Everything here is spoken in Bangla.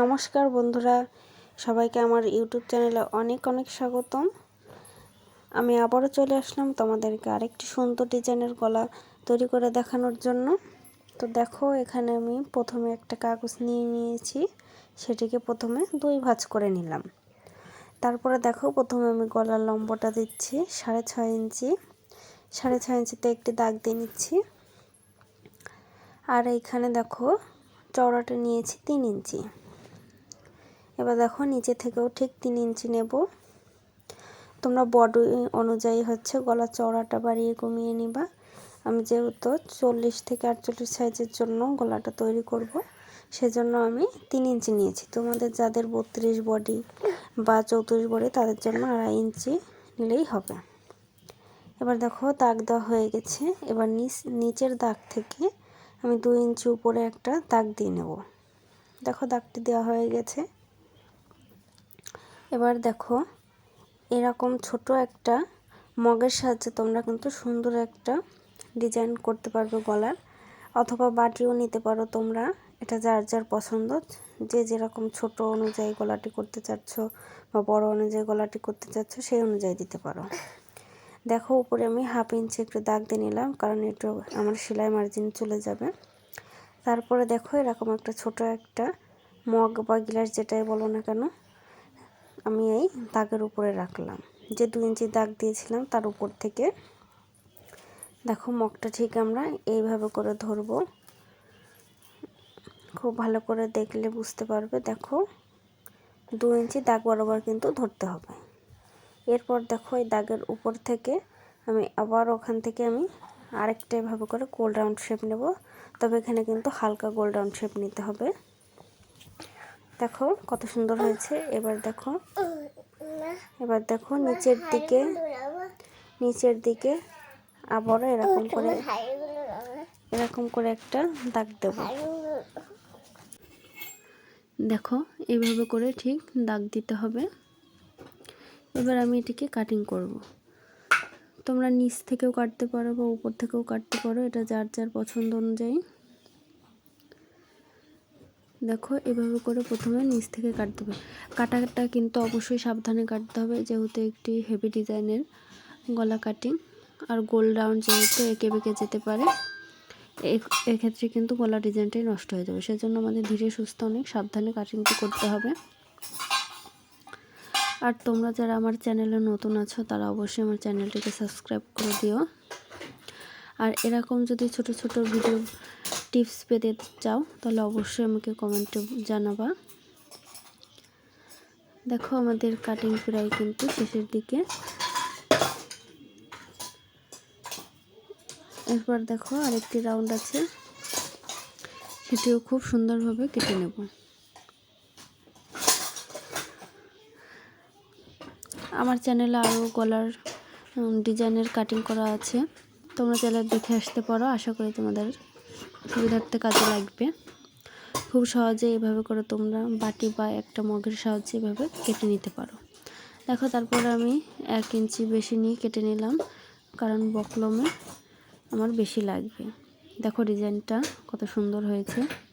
নমস্কার বন্ধুরা, সবাইকে আমার ইউটিউব চ্যানেলে অনেক অনেক স্বাগতম। আমি আবারও চলে আসলাম তোমাদেরকে আরেকটি সুন্দর ডিজাইনের গলা তৈরি করে দেখানোর জন্য। তো দেখো, এখানে আমি প্রথমে একটা কাগজ নিয়ে নিয়েছি, সেটিকে প্রথমে দুই ভাঁজ করে নিলাম। তারপরে দেখো, প্রথমে আমি গলার লম্বটা দিচ্ছি, সাড়ে ছয় ইঞ্চি, সাড়ে ছয় ইঞ্চিতে একটি দাগ দিয়ে নিচ্ছি। আর এইখানে দেখো, চওড়াটা নিয়েছি তিন ইঞ্চি। এবার দেখো নিচে থেকেও ঠিক তিন ইঞ্চি নেব। তোমরা বডি অনুযায়ী হচ্ছে গলা চওড়াটা বাড়িয়ে কমিয়ে নিবা। আমি যেহেতু চল্লিশ থেকে আটচল্লিশ সাইজের জন্য গলাটা তৈরি করব, সেজন্য আমি তিন ইঞ্চি নিয়েছি। তোমাদের যাদের বত্রিশ বডি বা চৌত্রিশ বডি, তাদের জন্য আড়াই ইঞ্চি নিলেই হবে। এবার দেখো দাগ দেওয়া হয়ে গেছে। এবার নিচ, নিচের দাগ থেকে আমি দু ইঞ্চি উপরে একটা দাগ দিয়ে নেব। দেখো দাগটি দেওয়া হয়ে গেছে। এবার দেখো, এরকম ছোট একটা মগের সাহায্যে তোমরা কিন্তু সুন্দর একটা ডিজাইন করতে পারবে গলার, অথবা বাটিও নিতে পারো তোমরা, এটা যার যার পছন্দ। যে যেরকম ছোট অনুযায়ী গলাটি করতে চাচ্ছ বা বড় অনুযায়ী গলাটি করতে চাচ্ছ, সেই অনুযায়ী দিতে পারো। দেখো, উপরে আমি হাফ ইঞ্চি একটু দাগ দিয়ে নিলাম, কারণ একটু আমার সেলাই মার্জিন চলে যাবে। তারপরে দেখো, এরকম একটা ছোট একটা মগ বা গ্লাস যেটাই বলো না কেন আমি এই দাগের উপরে রাখলাম। যে দু ইঞ্চি দাগ দিয়েছিলাম, তার উপর থেকে। দেখো, মগটা ঠিক আমরা এইভাবে করে ধরবো। খুব ভালো করে দেখলে বুঝতে পারবে। দেখো, দু ইঞ্চি দাগ বরাবর কিন্তু ধরতে হবে। এরপর দেখো, এই দাগের উপর থেকে আমি আবার ওখান থেকে আমি আরেকটা এভাবে করে গোল রাউন্ড শেপ নেব। তবে এখানে কিন্তু হালকা গোল রাউন্ড শেপ নিতে হবে। দেখো কত সুন্দর হয়েছে। এবার দেখো। এবার দেখো নিচের দিকে নিচের দিকে আবারও এরকম করে এরকম করে একটা দাগ দেব। দেখো এইভাবে করে ঠিক দাগ দিতে হবে। এবার আমি এটিকে কাটিং করব। তোমরা নিচ থেকেও কাটতে পারো বা উপর থেকেও কাটতে পারো এটা যার যার পছন্দ অনুযায়ী। দেখো, এভাবে করে প্রথমে নিচ থেকে কাটতে হবে। কাটাটা কিন্তু অবশ্যই সাবধানে কাটতে হবে, যেহেতু একটি হেভি ডিজাইনের গলা কাটিং আর গোল রাউন্ড যেহেতু এঁকে বেঁকে যেতে পারে এক্ষেত্রে কিন্তু গলা ডিজাইনটাই নষ্ট হয়ে যাবে। সেজন্য আমাদের ধীরে সুস্থ অনেক সাবধানে কাটিংটি করতে হবে। আর তোমরা যারা আমার চ্যানেলে নতুন আছো, তারা অবশ্যই আমার চ্যানেলটিকে সাবস্ক্রাইব করে দিও। আর এরকম যদি ছোট ছোট ভিডিও টিপস পেতে চাও, তাহলে অবশ্যই আমাকে কমেন্টে জানাবা। দেখো আমাদের কাটিং প্রায় কিন্তু শেষের দিকে। এরপর দেখো আরেকটি রাউন্ড আছে। সেটিও খুব সুন্দরভাবে কেটে নেব। আমার চ্যানেলে আরও গলার ডিজাইনের কাটিং করা আছে। তোমরা চ্যানেল দেখে আসতে পারো, আশা করি তোমাদের সুবিধার্থে কাজে লাগবে। খুব সহজে এভাবে করে তোমরা বাটি বা একটা মগের সাহায্যে এভাবে কেটে নিতে পারো। দেখো, তারপর আমি এক ইঞ্চি বেশি নিয়ে কেটে নিলাম, কারণ বকলমে আমার বেশি লাগবে। দেখো, ডিজাইনটা কত সুন্দর হয়েছে।